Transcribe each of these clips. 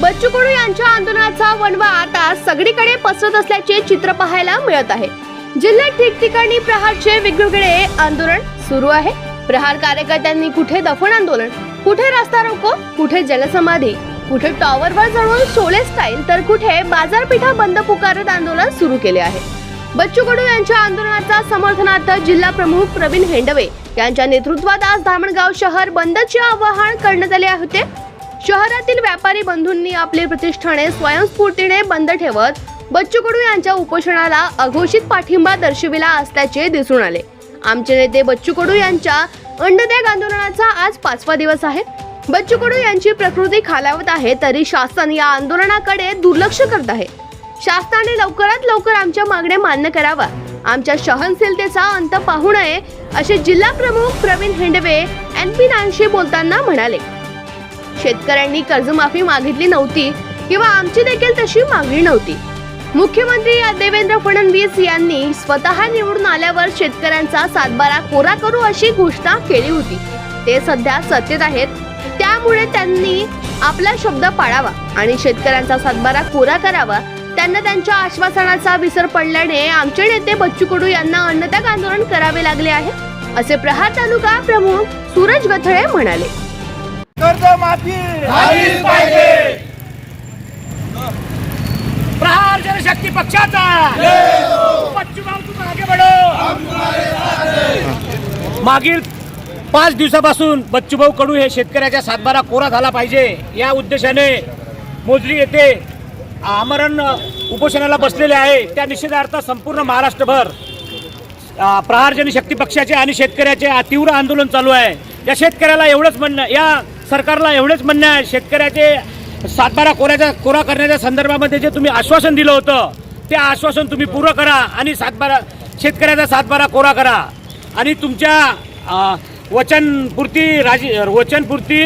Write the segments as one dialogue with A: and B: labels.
A: बच्चू कडू यांच्या आंदोलनाचा वणवा आता सगळीकडे पसरत असल्याचे चित्र पाहायला मिळत आहे. जिल्ह्यात ठिकठिकाणी प्रहारचे वेगवेगळे आंदोलन सुरू आहे. प्रहार कार्यकर्त्यांनी कुठे दफन आंदोलन कुठे रस्ता रोको कुठे जलसमाधी कुठे टॉवरवर चढून शोले स्टाईल तर कुठे बाजारपेठा बंद पुकारत आंदोलन सुरू केले आहे. बच्चू कडू यांच्या आंदोलनाचा समर्थनार्थ जिल्हा प्रमुख प्रवीण हेंडवे यांच्या नेतृत्वात आज धामणगाव शहर बंदचे आवाहन करण्यात आले होते. शहरातील व्यापारी बंधूंनी आपली प्रतिष्ठाने स्वयंस्फूर्तीने बंद ठेवत बच्चू कडू यांच्या उपोषणाला अघोषित पाठिंबा दर्शविला असल्याचे दिसून आले. आमचे नेते बच्चू कडू यांच्या अंडत्याग आंदोलनाचा आज पाचवा दिवस आहे. बच्चू कडू यांची प्रकृती खालावत आहे तरी शासन या आंदोलनाकडे दुर्लक्ष करत आहे. शासनाने लवकरात लवकर आमच्या मागण्या मान्य करावा आमच्या सहनशीलतेचा अंत पाहू नये असे जिल्हा प्रमुख प्रवीण हेंडवे एन पी नानशी बोलताना म्हणाले. शेतकऱ्यांनी कर्जमाफी मागितली नव्हती किंवा आमची देखील तशी मागणी नव्हती. मुख्यमंत्री देवेंद्र फडणवीस यांनी स्वतः निवडून आल्यावर शेतकऱ्यांचा सातबारा कोरा करू अशी घोषणा केली होती. ते सध्या सत्तेत आहेत. त्यामुळे त्यांनी आपला शब्द पाळावा आणि शेतकऱ्यांचा सातबारा कोरा करावा. त्यांना त्यांच्या आश्वासनाचा विसर पडल्याने आमचे नेते बच्चू कडू यांना अन्नत्याग आंदोलन करावे लागले आहे असे प्रहार तालुका प्रमुख सूरज गथळे म्हणाले.
B: कर्ज माफी प्रहार जनशक्ती पक्षाचा. मागील पाच दिवसापासून बच्चूभाऊ कडू हे शेतकऱ्याच्या सातबारा कोरा झाला पाहिजे. या उद्देशाने मोजरी येथे आमरण उपोषणाला बसलेले आहे. त्या निषेधार्थ संपूर्ण महाराष्ट्रभर प्रहार जनशक्ती पक्षाचे आणि शेतकऱ्याचे तीव्र आंदोलन चालू आहे. या शेतकऱ्याला एवढंच म्हणणं या सरकारला एवढंच म्हणणं आहे. शेतकऱ्याचे सातबारा कोऱ्याचा कोरा करण्याच्या संदर्भामध्ये जे तुम्ही आश्वासन दिलं होतं ते आश्वासन तुम्ही पूर्ण करा आणि सातबारा शेतकऱ्याचा सातबारा कोरा करा. आणि तुमच्या वचनपूर्ती राजी वचनपूर्ती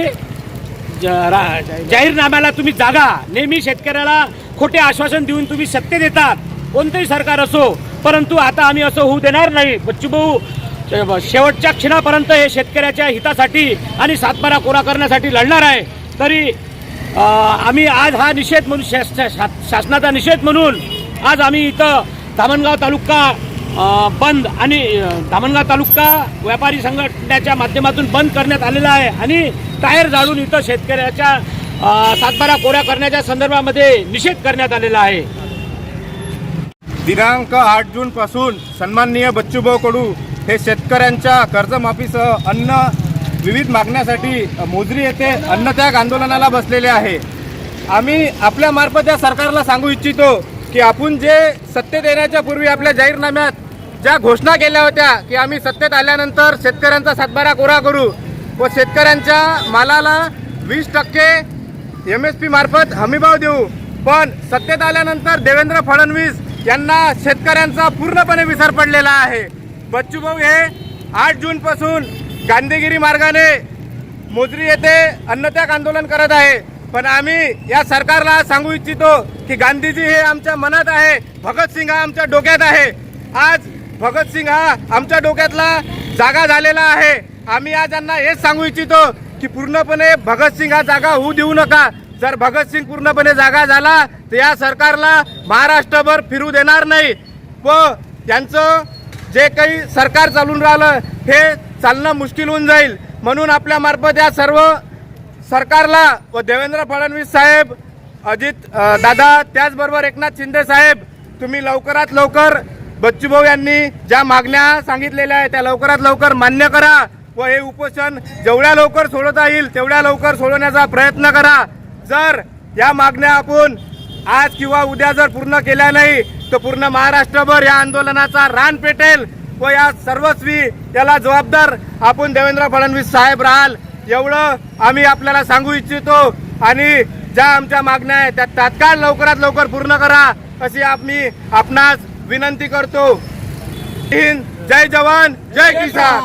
B: ज- रा- जाहीरनाम्याला तुम्ही जागा. नेहमी शेतकऱ्याला खोटे आश्वासन देऊन तुम्ही सत्य देतात. कोणतंही सरकार असो परंतु आता आम्ही असं होऊ देणार नाही. बच्चूभाऊ शेवटच्या क्षणापर्यंत हे शेतकऱ्याच्या हितासाठी आणि सातबारा कोरा करण्यासाठी लढणार आहे. तरी आम्ही आज हा निषेध म्हणून शास- शा- शासनाचा निषेध म्हणून आज आम्ही इथं धामणगाव तालुका बंद आणि धामणगाव तालुका व्यापारी संघटनेच्या माध्यमातून बंद करण्यात आलेला आहे आणि टायर जाळून इथं शेतकऱ्याच्या सातबारा कोऱ्या करण्याच्या संदर्भामध्ये निषेध करण्यात आलेला आहे.
C: दिनांक आठ जूनपासून सन्माननीय बच्चूभाऊ कडू हे शेतकऱ्यांच्या कर्जमाफीसह अन्न विविध मागण्यासाठी मोजरी येथे अन्नत्याग आंदोलनाला बसलेले आहे. आम्ही आपल्यामार्फत या सरकारला सांगू इच्छितो की आपण जे सत्तेत येण्याच्या पूर्वी आपल्या जाहीरनाम्यात ज्या घोषणा केल्या होत्या की आम्ही सत्तेत आल्यानंतर शेतकऱ्यांचा सातबारा कोरा करू व शेतकऱ्यांच्या मालाला वीस टक्के एम एस पी मार्फत हमीभाव देऊ. पण सत्तेत आल्यानंतर देवेंद्र फडणवीस यांना शेतकऱ्यांचा पूर्णपणे विसर पडलेला आहे. बच्चूभाऊ हे आठ जून पासून गांधीगिरी मार्गाने मोजरी येथे अन्नत्याग आंदोलन करत आहे. पण आम्ही या सरकारला सांगू इच्छितो की गांधीजी हे आमच्या मनात आहे. भगतसिंग हा आमच्या डोक्यात आहे. आज भगतसिंग हा आमच्या डोक्यातला जागा झालेला आहे. आम्ही आज यांना हेच सांगू इच्छितो की पूर्णपणे भगतसिंग हा जागा होऊ देऊ नका. जर भगतसिंग पूर्णपणे जागा झाला तर या सरकारला महाराष्ट्रभर फिरू देणार नाही. व त्यांचं जे काही सरकार चालून राहिलं हे चालणं मुश्किल होऊन जाईल. म्हणून आपल्यामार्फत या सर्व सरकारला व देवेंद्र फडणवीस साहेब अजित दादा त्याचबरोबर एकनाथ शिंदे साहेब तुम्ही लवकरात लवकर बच्चूभाऊ यांनी ज्या मागण्या सांगितलेल्या आहेत त्या लवकरात लवकर मान्य करा व हे उपोषण जेवढ्या लवकर सोडवता येईल तेवढ्या लवकर सोडवण्याचा प्रयत्न करा. जर या मागण्या आपण आज किंवा उद्या जर पूर्ण केल्या नाही तर पूर्ण महाराष्ट्रभर या आंदोलनाचा रान पेटेल व या सर्वस्वी याला जबाबदार आपण देवेंद्र फडणवीस साहेब राहाल एवढं आम्ही आपल्याला सांगू इच्छितो. आणि ज्या आमच्या मागण्या आहेत त्या तात्काळ लवकरात लवकर पूर्ण करा अशी आम्ही आपणास विनंती करतो. जय जवान जय किसान.